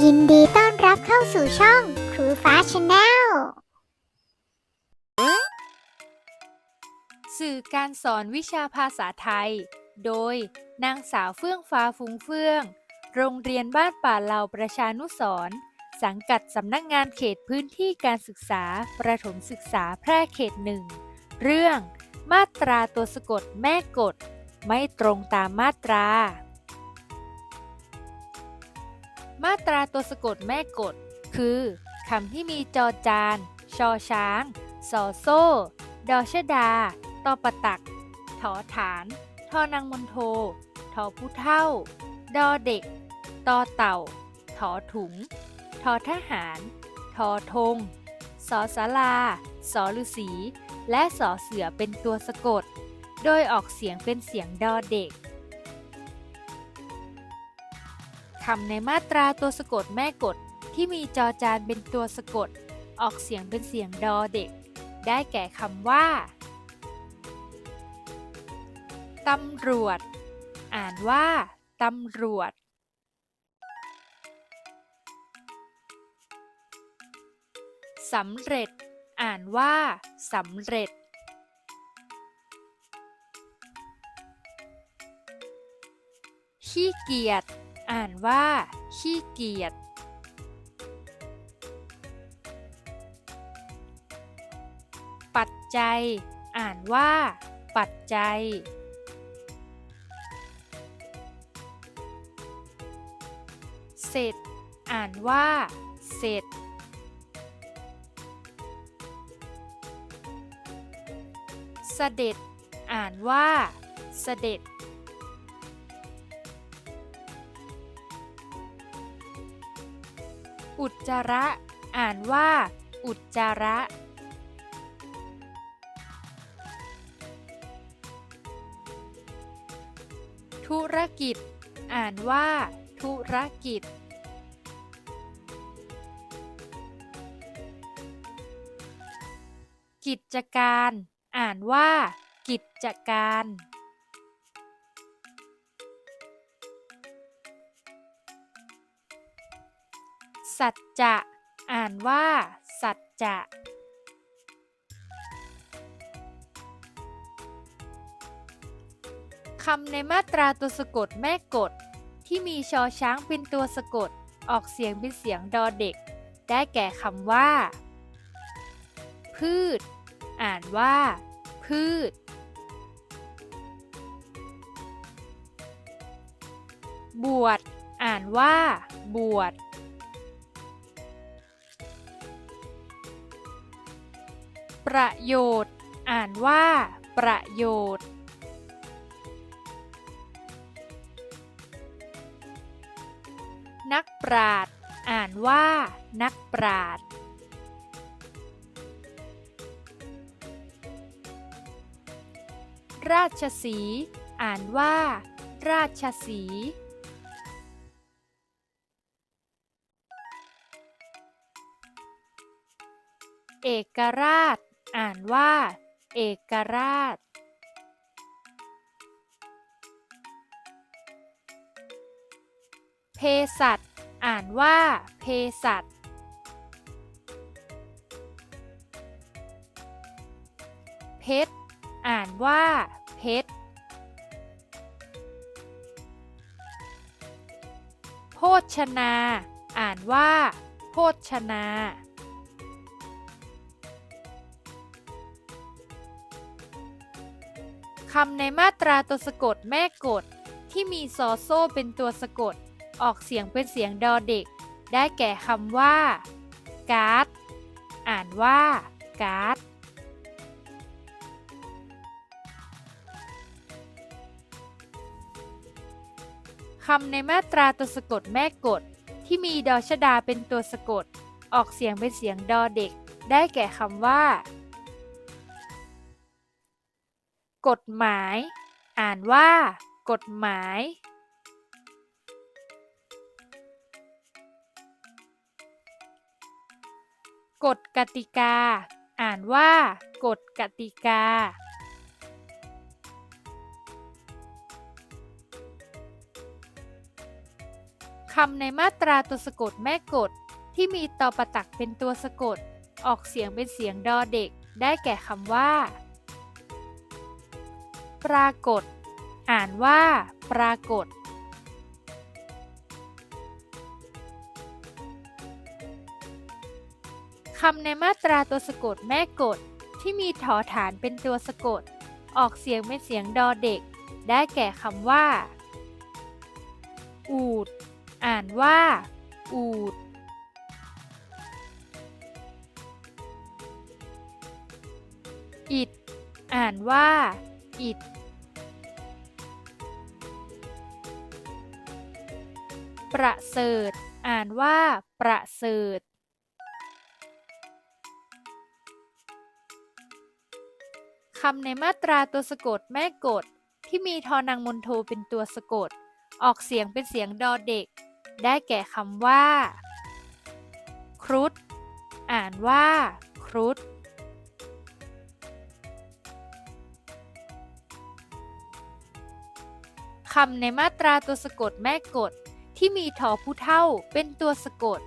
ยินดีต้อนรับเข้าสู่ช่องครูฟ้าชาแนลสื่อการสอนวิชาภาษาไทย โดยนางสาวเฟื่องฟ้าฟุ้งเฟื่อง โรงเรียนบ้านป่าเหล่าประชานุสรสังกัดสำนักงานเขตพื้นที่การศึกษา ประถมศึกษาแพร่เขตหนึ่ง เรื่อง มาตราตัวสะกดแม่กฎ ไม่ตรงตามมาตรา มาตราตัวสะกดแม่กฎ คือคำที่มีจอจาน ชอช้าง สอโซ่ ดอชดา ตอปตัก ถอฐาน ทอนางมนโท ทอผู้เท่า ดอเด็ก ตอเต่า ถอถุง ทอทหาร ทอธง สอสาลา สอฤษีและสอเสือเป็นตัวสะกด โดยออกเสียงเป็นเสียงดอเด็ก คำในมาตราตัวสะกดแม่กฎที่มีจอจานเป็นตัวสะกด ออกเสียงเป็นเสียงดอเด็ก ได้แก่คำว่าตำรวจ อ่านว่าตำรวจสำเร็จ อ่านว่าสำเร็จขี้เกียจ อ่านว่า ขี้เกียจ ปัจจัย อ่านว่า ปัจจัย เสร็จ อ่านว่า เสร็จ เสด็จ อ่านว่า เสด็จ อุจจาระ อ่านว่า อุจจาระ ธุรกิจ อ่านว่า ธุรกิจ กิจการ อ่านว่า กิจการ สัจจะ อ่านว่า สัจจะ คำในมาตราตัวสะกดแม่กฎที่มีชอช้างเป็นตัวสะกด ออกเสียงเป็นเสียงดอเด็ก ได้แก่คำว่า พืช อ่านว่า พืชบวช อ่านว่า บวช ประโยชน์ อ่านว่า ประโยชน์ นักปราชญ์อ่านว่า นักปราชญ์ราชสี อ่านว่า ราชสี เอกราช อ่านว่า เอกราชเภสัชอ่านว่าเภสัชเพชร อ่านว่า เพชร โภชนา อ่านว่า โภชนา คำในมาตราตัวสะกดแม่กฎที่มีซอโซ่เป็นตัวสะกด ออกเสียงเป็นเสียงดอเด็ก ได้แก่คำว่า การ์ด อ่านว่า การ์ดคำในมาตราตัวสะกดแม่กฎที่มีดอชดาเป็นตัวสะกด ออกเสียงเป็นเสียงดอเด็ก ได้แก่คำว่า กฎหมาย อ่านว่า กฎหมาย กฎกติกา อ่านว่า กฎกติกา คำในมาตราตัวสะกดแม่กฎที่มีตอประตักเป็นตัวสะกด ออกเสียงเป็นเสียงดอเด็ก ได้แก่คำว่า ปรากฏ อ่านว่า ปรากฏ คำในมาตราตัวสะกดแม่กฎที่มีถอฐานเป็นตัวสะกด ออกเสียงเป็นเสียงดอเด็ก ได้แก่คำว่า อูด อ่านว่า อูดอิด อ่านว่า อิด ประเสริฐ อ่านว่า ประเสริฐ คำในมาตราตัวสะกดแม่กฎที่มีทอนังมนโทเป็นตัวสะกด ออกเสียงเป็นเสียงดอเด็ก ได้แก่คำว่า ครุฑอ่านว่า ครุฑคำในมาตราตัวสะกดแม่กฎ ที่มีทอผู้เท่าเป็นตัวสะกด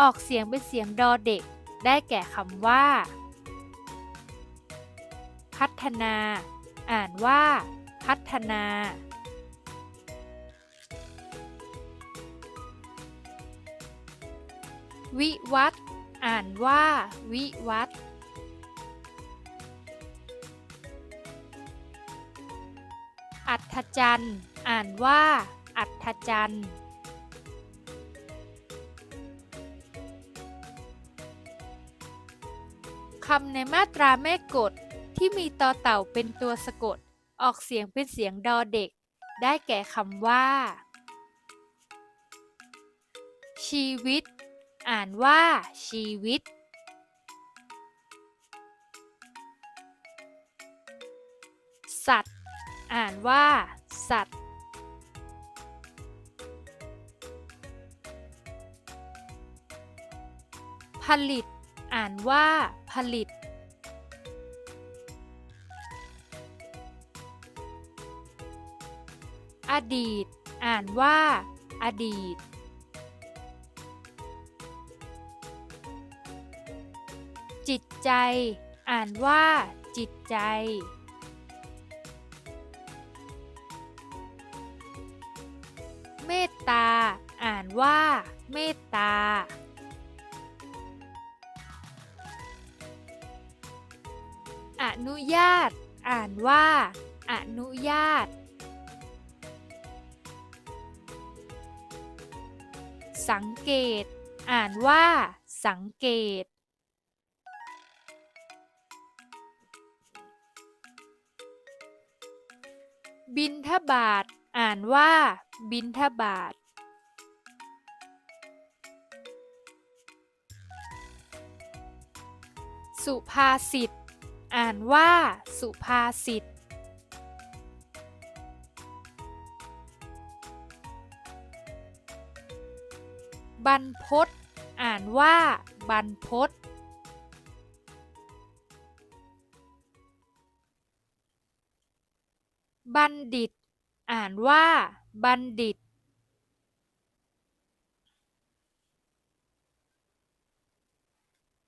ออกเสียงเป็นเสียงดอเด็ก ได้แก่คำว่า พัฒนา อ่านว่า พัฒนาวิวัฒน์อ่านว่า วิวัฒน์อัศจรรย์อ่านว่า อัศจรรำในมาตราแม่กฎที่มีตอเต่าเป็นตัวสะกด ออกเสียงเป็นเสียงดอเด็ก ได้แก่คำว่า ชีวิต อ่านว่าชีวิต สัตว์ อ่านว่า สัตว์ ผลิต อ่านว่า ผลิต อดีต อ่านว่า อดีต จิตใจ อ่านว่า จิตใจ เมตตา อ่านว่า เมตตา นุญาต อ่านว่า อนุญาต สังเกต อ่านว่า สังเกต บินทบาท อ่านว่า บินทบาทสุภาษิต อ่านว่า สุภาษิต บรรพตอ่านว่า บรรพตบัณฑิต อ่านว่า บัณฑิต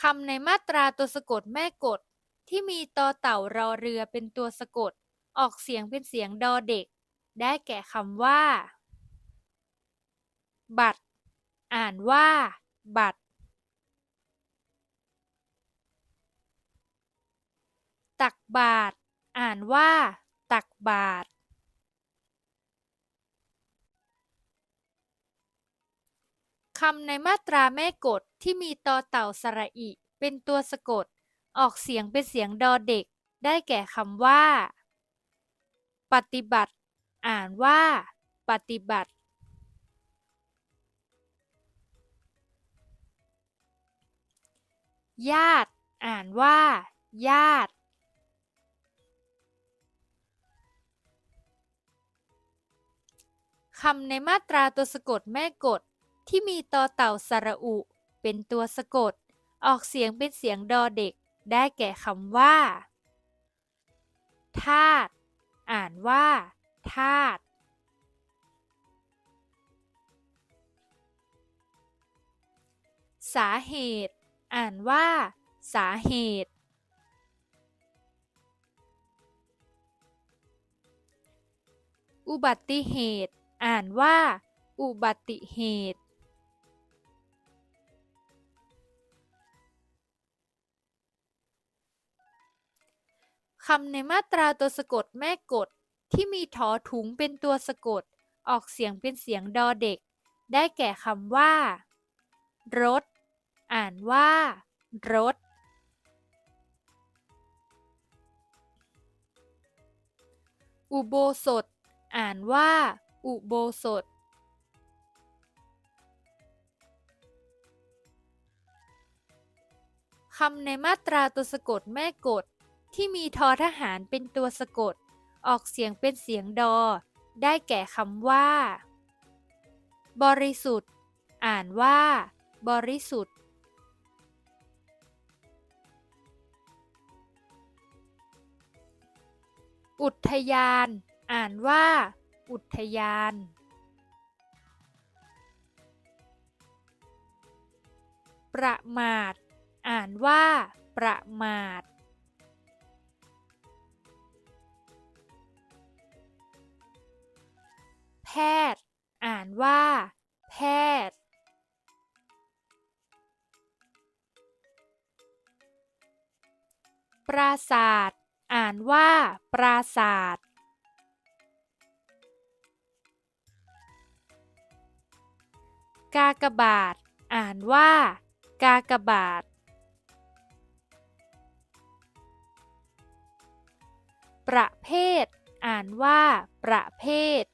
คำในมาตราตัวสะกดแม่กฎ ที่มีตอเต่ารอเรือเป็นตัวสะกด ออกเสียงเป็นเสียงดอเด็ก ได้แก่คำว่า บัตร อ่านว่า บัตร ตักบาตรอ่านว่า ตักบาตรคำในมาตราแม่กฎที่มีตอเต่าสระอิ เป็นตัวสะกด ออกเสียงเป็นเสียงดอเด็ก ได้แก่คำว่า ปฏิบัติ อ่านว่า ปฏิบัติ ญาติ อ่านว่า ญาติ คำในมาตราตัวสะกดแม่กฎที่มีตอเต่าสระอุ เป็นตัวสะกด ออกเสียงเป็นเสียงดอเด็ก ได้แก่คำว่าธาตุอ่านว่าธาตุสาเหตุ อ่านว่า สาเหตุ อุบัติเหตุ อ่านว่า อุบัติเหตุ คำในมาตราตัวสะกดแม่กดที่มีถอถุงเป็นตัวสะกด ออกเสียงเป็นเสียงดอเด็ก ได้แก่คำว่า รถ อ่านว่า รถ อุโบสถ อ่านว่า อุโบสถ คำในมาตราตัวสะกดแม่กด ที่มีทอทหารเป็นตัวสะกด ออกเสียงเป็นเสียงดอ ได้แก่คำว่า บริสุทธิ์ อ่านว่า บริสุทธิ์ อุทยาน อ่านว่า อุทยาน ประมาท อ่านว่า ประมาท ทย์ อ่านว่า แพทย์ ปราศาสตร์ อ่านว่า ปราศาสตร์กากบาท อ่านว่า กากบาท ประเภท อ่านว่า ประเภท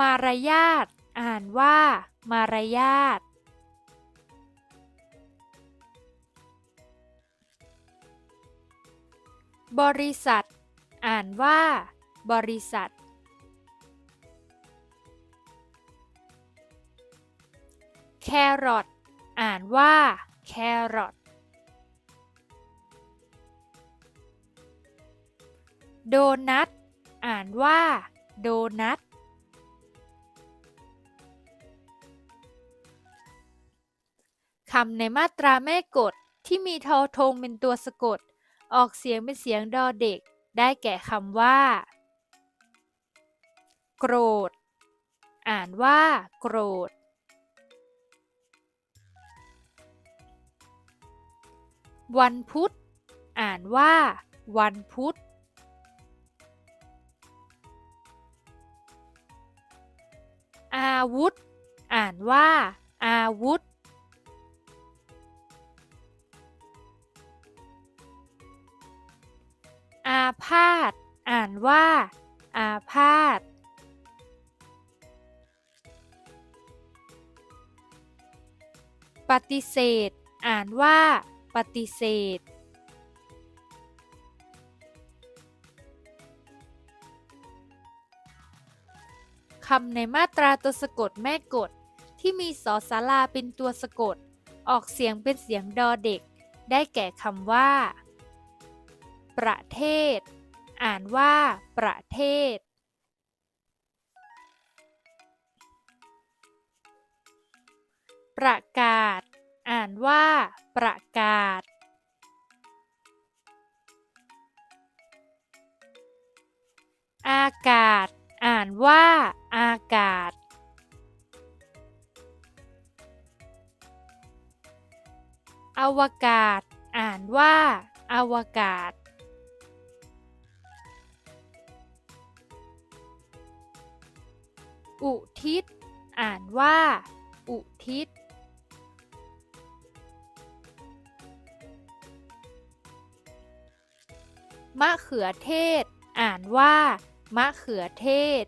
มารยาท อ่านว่า มารยาท บริษัท อ่านว่า บริษัท แครอท อ่านว่า แครอท โดนัท อ่านว่า โดนัท คำในมาตราแม่กฎที่มีทอทงเป็นตัวสะกด ออกเสียงเป็นเสียงดอเด็ก ได้แก่คำว่า โกรธ อ่านว่า โกรธ วันพุธ อ่านว่า วันพุธ อาวุธ อ่านว่า อาวุธ พาธ อ่านว่า อาพาธ ปฏิเสธ อ่านว่า ปฏิเสธ คำในมาตราตัวสะกดแม่กด ที่มีสอสาราเป็นตัวสะกด ออกเสียงเป็นเสียงดอเด็ก ได้แก่คำว่า ประเทศ อ่านว่าประเทศ ประกาศ อ่านว่าประกาศ อากาศ อ่านว่าอากาศอวกาศ อ่านว่าอวกาศ อุทิศ อ่านว่า อุทิศ มะเขือเทศ อ่านว่า มะเขือเทศ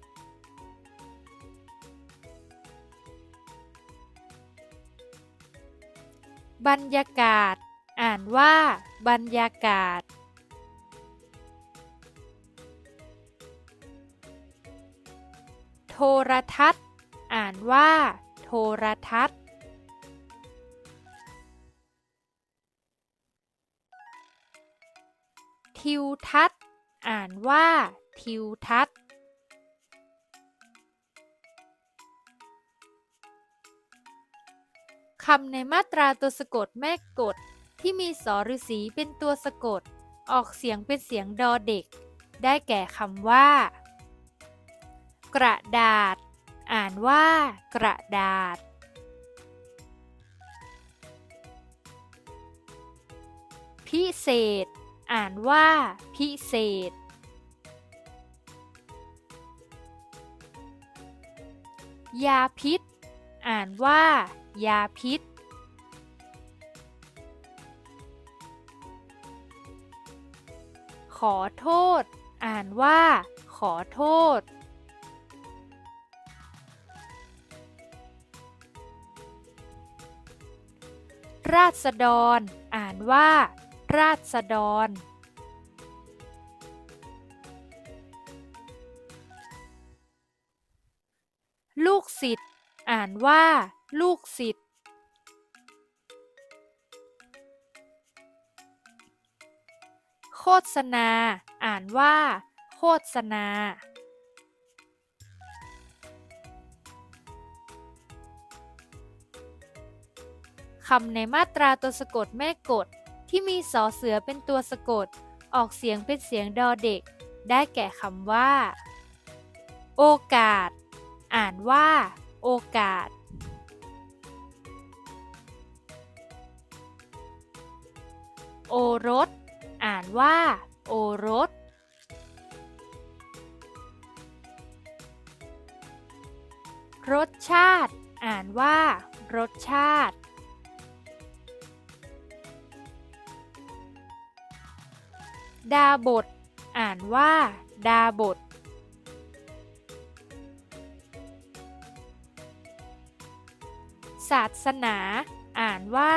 บรรยากาศ อ่านว่า บรรยากาศ ทรทัศน์ อ่านว่า โทรทัศน์ ทิวทัศน์ อ่านว่า ทิวทัศน์ คำในมาตราตัวสะกดแม่กด ที่มีสอฤสีเป็นตัวสะกด ออกเสียงเป็นเสียงดอเด็ก ได้แก่คำว่า กระดาษ อ่านว่ากระดาษ พิเศษ อ่านว่าพิเศษ ยาพิษ อ่านว่า ยาพิษ ขอโทษ อ่านว่า ขอโทษ ราษฎร อ่านว่า ราษฎร ลูกศิษย์ อ่านว่า ลูกศิษย์ โฆษณา อ่านว่า โฆษณา คำในมาตราตัวสะกดแม่กด ที่มีสอเสือเป็นตัวสะกด ออกเสียงเป็นเสียงดอเด็ก ได้แก่คำว่า โอกาส อ่านว่า โอกาส โอรส อ่านว่า โอรส รสชาติ อ่านว่า รสชาติ ดาบท อ่านว่า ดาบท ศาสนา อ่านว่า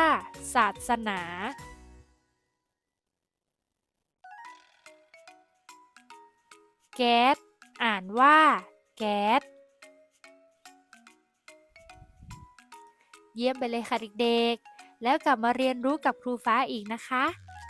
ศาสนา แก๊ส อ่านว่า แก๊ส เยี่ยมไปเลยค่ะเด็กๆ แล้วกลับมาเรียนรู้กับครูฟ้าอีกนะคะ